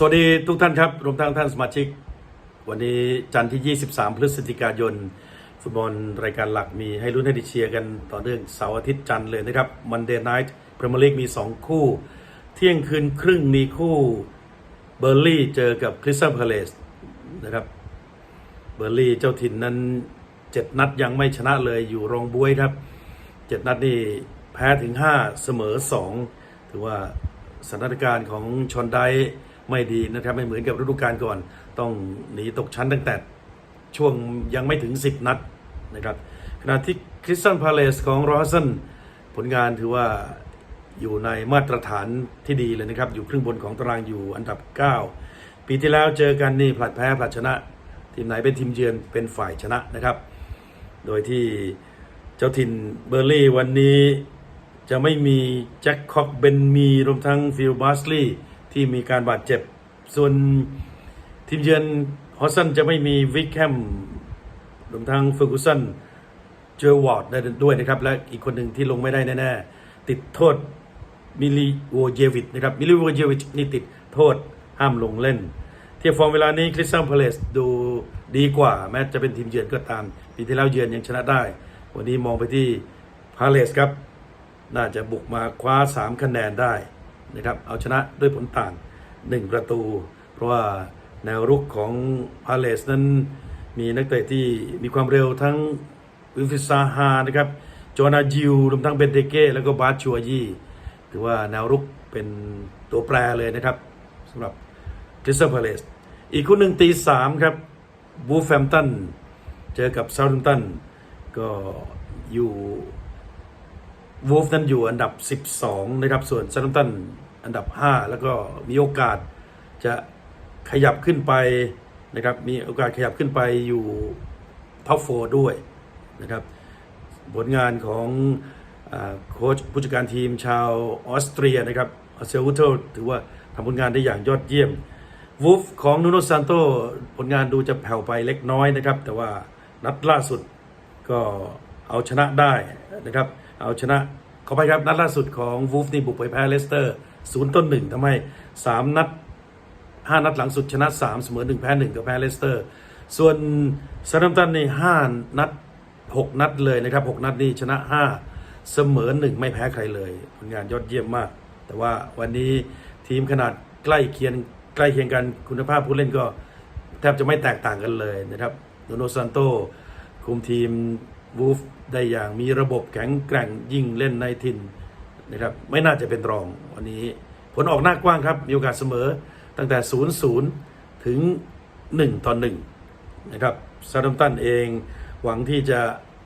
สวัสดีทุกท่านครับ รวมทั้งท่านสมาชิก วันนี้จันทร์ที่ 23 พฤศจิกายน ฟุตบอลรายการหลักมีให้ลุ้นให้ด้เชียกันต่อเนื่องเสาร์อาทิตย์จันทร์เลยนะครับมันเดย์ไนท์พรีเมียร์ลีกมี 2 คู่ เที่ยงคืนครึ่งมีคู่เบอร์ลี่เจอกับคริสตัลพาเลสนะครับเบอร์ลี่เจ้าถิ่นนั้น 7 นัดยังไม่ชนะเลยอยู่รองบวยครับ 7 นัดนี่แพ้ถึง 5 เสมอ 2 ถือว่าสถานการณ์ของชอนได ไม่ดีนะครับ ไม่เหมือนกับฤดูกาลก่อน ต้องหนีตกชั้นตั้งแต่ช่วงยังไม่ถึง 10 นัดนะครับขณะที่คริสตันพาเลสของรอสันผลงานถือว่าอยู่ในมาตรฐานที่ดีเลยนะครับ อยู่ครึ่งบนของตารางอยู่อันดับ 9 ปีที่แล้วเจอกันนี่ผลัดแพ้ผลัดชนะ ทีมไหนเป็นทีมเยือนเป็นฝ่ายชนะนะครับ โดยที่เจ้าถิ่นเบอร์ลี่วันนี้จะไม่มีแจ็คคอกเบนมีรวมทั้งฟิลบาสลีย์ ที่มีการบาดเจ็บ ส่วนทีมเยือนฮอสซันจะไม่มีวิกแฮมรวมทั้งเฟอร์กูสันเจอวอร์ดได้ด้วยนะครับ และอีกคนหนึ่งที่ลงไม่ได้แน่ๆติดโทษมิลิโวเยวิชนะครับมิลิโวเยวิชนี่ติดโทษห้ามลงเล่น เทียบฟอร์มเวลานี้คริสตัลพาเลสดูดีกว่า แม้จะเป็นทีมเยือนก็ตาม ปีที่แล้วเยือนยังชนะได้ วันนี้มองไปที่พาเลสครับ น่าจะบุกมาคว้า 3 คะแนนได้ นะครับเอาชนะด้วยผลต่าง 1 ประตู เพราะว่าแนวรุกของพาเลสนั้นมีนักเตะที่มีความเร็วทั้งวิฟิซาฮานะครับโจนาจิวรวมทั้งเบนเตเก้แล้วก็บาชัวยี่ถือว่าแนวรุกเป็นตัวแปรเลยนะครับสำหรับคริสตัลพาเลสอีกคู่หนึ่งตีสามครับบูฟแฟมตันเจอกับเซาท์แฮมป์ตันก็อยู่ วูฟนั้นอยู่อันดับ 12 นะครับ ส่วนซาท์แฮมป์ตันอันดับ 5 แล้วก็มีโอกาสจะขยับขึ้นไปนะครับ มีโอกาสขยับขึ้นไปอยู่ท็อปโฟด้วยนะครับ ผลงานของอโค้ชผู้จัดการทีมชาวออสเตรียนะครับอเซลวูเทลถือว่าทำผลงานได้อย่างยอดเยี่ยมวูฟของนูโนซานโตผลงานดูจะแผ่วไปเล็กน้อยนะครับ แต่ว่านัดล่าสุดก็เอาชนะได้นะครับ เอาชนะขอไปครับนัดล่าสุดของวูฟนี่บุกไปแพ้เลสเตอร์ศูนย์ต้นหนึ่งทำให้สามนัดห้านัดหลังสุดชนะ3เสมอ1แพ้1กับแพ้เลสเตอร์ ส่วนซาร์ตัมตันในห้านัด6นัดเลยนะครับ6นัดนี่ชนะ5เสมอ1ไม่แพ้ใครเลยผลงานยอดเยี่ยมมาก แต่ว่าวันนี้ทีมขนาดใกล้เคียงใกล้เคียงกันคุณภาพผู้เล่นก็แทบจะไม่แตกต่างกันเลยนะครับโนโนซันโตคุมทีม วูฟได้อย่างมีระบบแข็งแกร่งยิ่งเล่นในถิ่นนะครับไม่น่าจะเป็นรองวันนี้ ผลออกหน้ากว้างครับ มีโอกาสเสมอตั้งแต่ 0 0 ถึง 1 ต่อ1นะครับซาดัมตันเองหวังที่จะ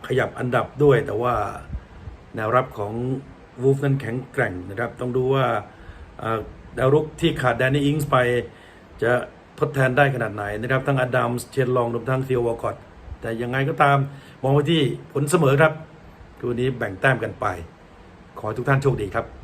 ขยับอันดับด้วย แต่ว่าแนวรับของวูฟนั้นแข็งแกร่งนะครับ ต้องดูว่าดาวรุกที่ขาดแดนนี่อิงส์ไป จะทดแทนได้ขนาดไหนนะครับ ทั้งอดัมส์เชนลองรวมทั้งเทียววอลคอต แต่ยังไงก็ตามมองไปที่ผลเสมอครับ ตัวนี้แบ่งแต้มกันไป ขอให้ทุกท่านโชคดีครับ